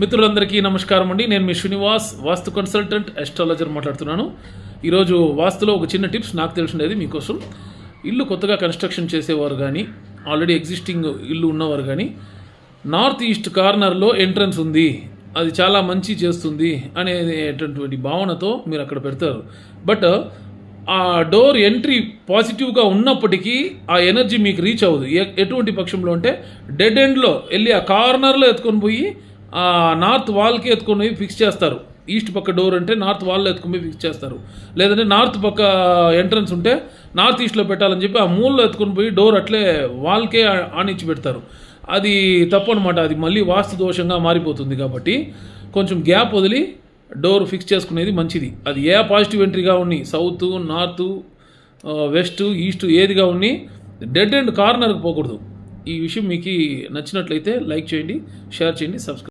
మిత్రులందరికీ నమస్కారం అండి. నేను మీ శ్రీనివాస్ వాస్తు కన్సల్టెంట్ అస్ట్రాలజర్ మాట్లాడుతున్నాను. ఈరోజు వాస్తులో ఒక చిన్న టిప్స్ నాకు తెలిసినది మీకోసం. ఇల్లు కొత్తగా కన్స్ట్రక్షన్ చేసేవారు కానీ ఆల్రెడీ ఎగ్జిస్టింగ్ ఇల్లు ఉన్నవారు కానీ నార్త్ ఈస్ట్ కార్నర్లో ఎంట్రన్స్ ఉంది అది చాలా మంచి చేస్తుంది అనేటటువంటి భావనతో మీరు అక్కడ పెడతారు. బట్ ఆ డోర్ ఎంట్రీ పాజిటివ్గా ఉన్నప్పటికీ ఆ ఎనర్జీ మీకు రీచ్ అవ్వదు. ఎటువంటి పక్షంలో అంటే డెడ్ ఎండ్లో వెళ్ళి ఆ కార్నర్లో ఎత్తుకొని పోయి నార్త్ వాల్కి ఎత్తుకొని ఫిక్స్ చేస్తారు. ఈస్ట్ పక్క డోర్ అంటే నార్త్ వాల్లో ఎత్తుకొని ఫిక్స్ చేస్తారు. లేదంటే నార్త్ పక్క ఎంట్రన్స్ ఉంటే నార్త్ ఈస్ట్లో పెట్టాలని చెప్పి ఆ మూల్లో ఎత్తుకొని పోయి డోర్ అట్లే వాల్కే ఆనిచ్చి పెడతారు. అది తప్పు అనమాట అది మళ్ళీ వాస్తు దోషంగా మారిపోతుంది కాబట్టి కొంచెం గ్యాప్ వదిలి డోర్ ఫిక్స్ చేసుకునేది మంచిది. అది ఏ పాజిటివ్ ఎంట్రీగా ఉన్ని సౌత్ నార్త్ వెస్ట్ ఈస్ట్ ఏదిగా ఉన్ని డెడ్ అండ్ కార్నర్కి పోకూడదు. ఈ విషయం మీకు నచ్చినట్లయితే లైక్ చేయండి షేర్ చేయండి సబ్స్క్రైబ్